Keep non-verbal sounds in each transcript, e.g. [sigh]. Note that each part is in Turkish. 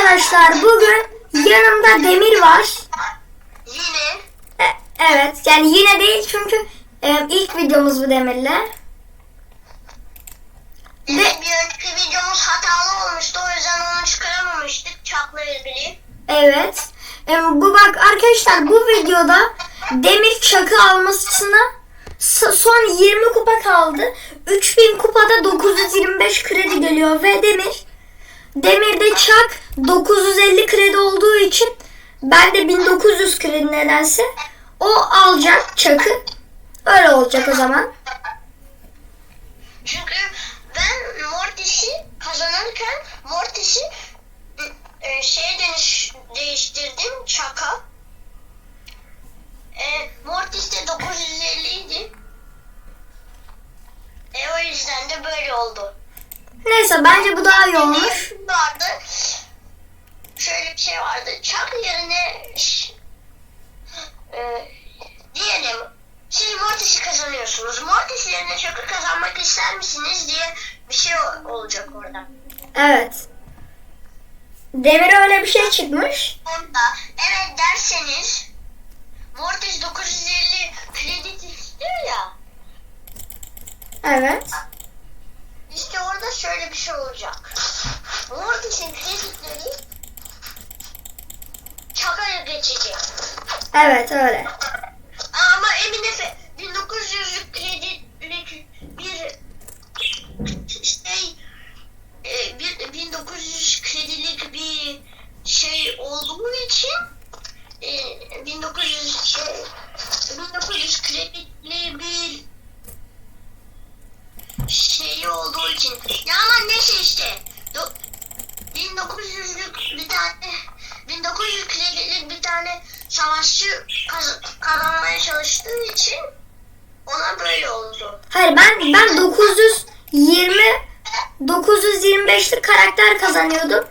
arkadaşlar bugün yanımda Demir var. Yine E- evet yani yine değil çünkü e, ilk videomuz bu Demir'le. evet, bir önceki videomuz hatalı olmuştu. O yüzden onu çıkaramamıştık. Çakla ilgili. Evet. E, bu bak arkadaşlar bu videoda Demir çakı almasına son 20 kupa kaldı. 3000 kupada 925 kredi geliyor ve Demir Demir'de çak 950 kredi olduğu için ben de 1900 kredi nedense o alacak çakı. Öyle olacak o zaman. Çünkü ben Mortis'i kazanırken Mortis'i e, şeye dönüş, değiştirdim çaka. E, Mortis de 950 idi. E, o yüzden de böyle oldu. Neyse bence bu daha iyi olmuş. Vardı. Şöyle bir şey vardı. Çak yerine e, diyelim siz Mortis'i kazanıyorsunuz. Mortis yerine Çak'ı kazanmak ister misiniz diye bir şey olacak orada. Evet. Demir öyle bir şey çıkmış. Onda evet derseniz Mortis 950 kredi istiyor ya. Evet. İşte orada şöyle bir şey olacak. Mortis'in kreditleri Çak'a geçecek. Evet öyle. Ama Emin Efe 1900'lük kredilik bir şey e, bir 1900 kredilik bir şey olduğu için e, 1900 şey 1900 kreditli bir şeyi olduğu için ya ama neyse işte Do- 1900'lük bir tane 1900 kredilik bir tane savaşçı kaz- kazanmaya çalıştığı için ona böyle oldu. Hayır ben ben 920 925'lik karakter kazanıyordum.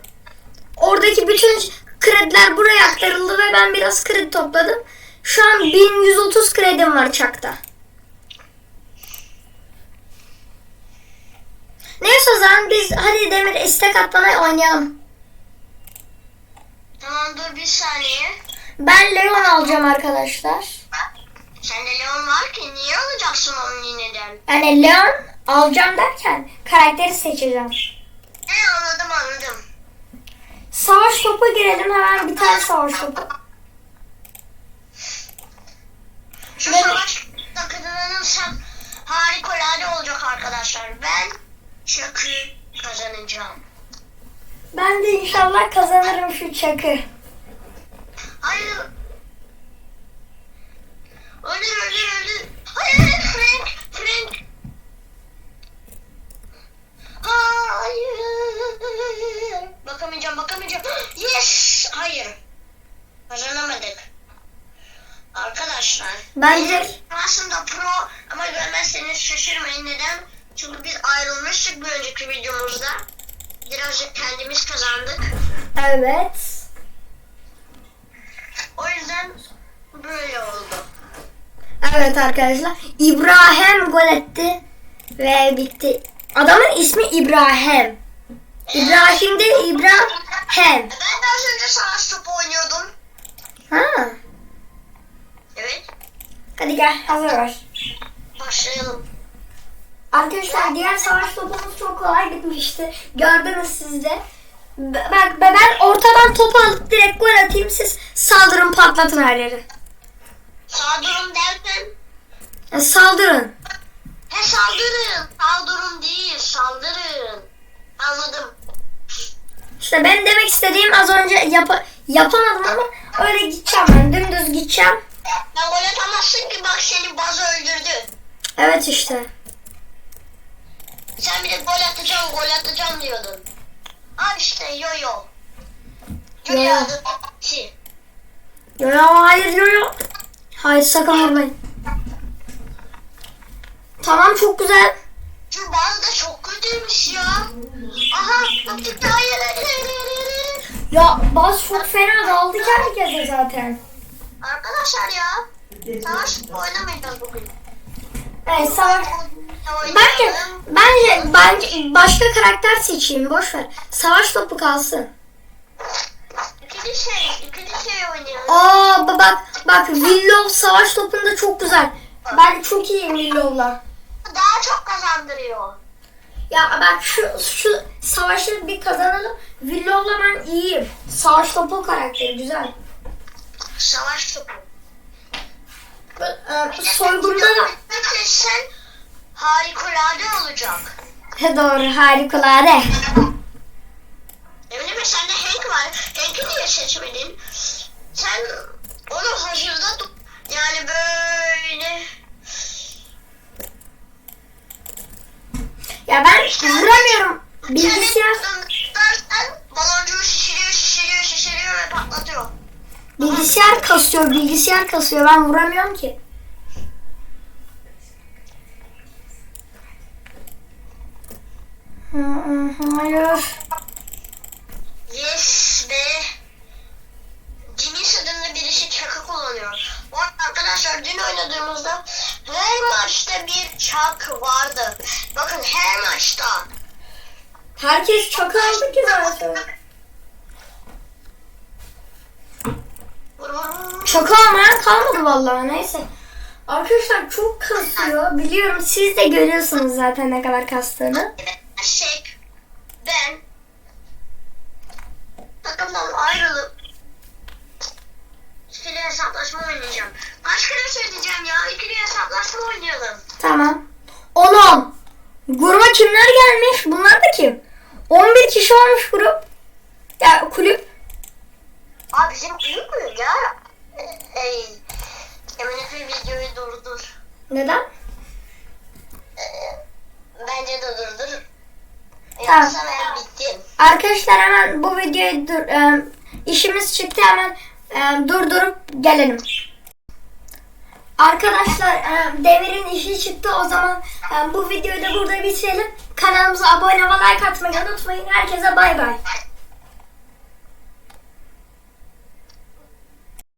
Oradaki bütün krediler buraya aktarıldı ve ben biraz kredi topladım. Şu an 1130 kredim var çakta. Neyse o zaman biz hadi Demir istek atlama oynayalım. Tamam dur bir saniye. Ben Leon alacağım arkadaşlar. Sende Leon var ki niye alacaksın onu yineden? Yani Leon alacağım derken karakteri seçeceğim. He anladım anladım. Savaş topu girelim hemen bir tane savaş topu. Şu Evet. savaş kazanırsak harikulade olacak arkadaşlar. Ben Çakı kazanacağım. Ben de inşallah kazanırım şu çakı. Hayır. Ölür ölür ölür. Hayır Frank. Frank. Hayır. Bakamayacağım bakamayacağım. [gasps] Yes. Hayır. Kazanamadık. Arkadaşlar. Bence benim Aslında pro ama görmezseniz şaşırmayın neden? Çünkü biz ayrılmıştık bir önceki videomuzda. Birazcık kendimiz kazandık. evet. O yüzden böyle oldu. Evet arkadaşlar. İbrahim gol etti ve bitti. Adamın ismi İbrahim. İbrahim de İbrahim. Ben de az önce savaş topu oynuyordum. Ha. Evet. Hadi gel hazır ver. Başlayalım. Arkadaşlar diğer savaş topumuz çok kolay bitmişti. Gördünüz siz de. Bak be- ben ortadan topu alıp direkt gol atayım siz saldırın patlatın her yeri. Sağ durum derken Ya saldırın. he saldırın. Saldırın değil saldırın. Anladım. İşte ben demek istediğim az önce yapa- yapamadım ama öyle gideceğim ben dümdüz gideceğim. Ben gol atamazsın ki bak seni baz öldürdü. Evet işte. Sen bir de gol atacağım gol atacağım diyordun. Al işte yo yo. Yo Yo-yo. yo. adı- Şey, Yo yo hayır yo yo. Hayır sakın vurmayın. Tamam çok güzel. Şu baz da çok kötüymüş ya. Aha yaptık daha. Ya baz çok fena daldı herkese zaten. Arkadaşlar ya. Savaş oynamayacağız bugün. Evet savaş. Bence, bence, bence başka karakter seçeyim boş ver. Savaş topu kalsın. İkinci şey, ikinci şey oynayalım. Aa ba- bak bak Willow savaş topunda çok güzel. Ben çok iyiyim Willow'la. Daha çok kazandırıyor. Ya bak şu şu savaşı bir kazanalım. Willow'la ben iyiyim. Savaş topu karakteri güzel. Savaş topu. Ee, Soygunda da Sen harikulade olacak. doğru harikulade. Eminim sende Hank var. Hank'i niye seçmedin? Sen onu hazırda tut. Yani böyle... Ya ben vuramıyorum. Bilgisayar Sen baloncuğu şişiriyor, şişiriyor, şişiriyor ve patlatıyor. bilgisayar kasıyor, bilgisayar kasıyor. Ben vuramıyorum ki. Hayır. Yes be. Jimmy adında birisi çakı kullanıyor. Bu arkadaşlar dün oynadığımızda her maçta bir çak vardı. Bakın her maçta. Herkes çakı aldı ki zaten. Çakı almayan kalmadı vallahi neyse. Arkadaşlar çok kasıyor. Biliyorum siz de görüyorsunuz zaten ne kadar kastığını. Şey, ben takımdan ayrılıp ikili hesaplaşma oynayacağım. Kaç kere söyleyeceğim ya? İkili hesaplaşma oynayalım. Tamam. 10 10. Gruba kimler gelmiş? Bunlar da kim? 11 kişi olmuş grup. Ya kulüp. Aa bizim büyük mü ya? Ey, Eminet bir videoyu durdur. Neden? Ee, Bence de durdur. Tamam. Arkadaşlar hemen bu videoyu dur, e, işimiz çıktı hemen e, durdurup gelelim. Arkadaşlar e, Demir'in işi çıktı o zaman e, bu videoyu da burada bitirelim. Kanalımıza abone ve like atmayı unutmayın. Herkese bay bay.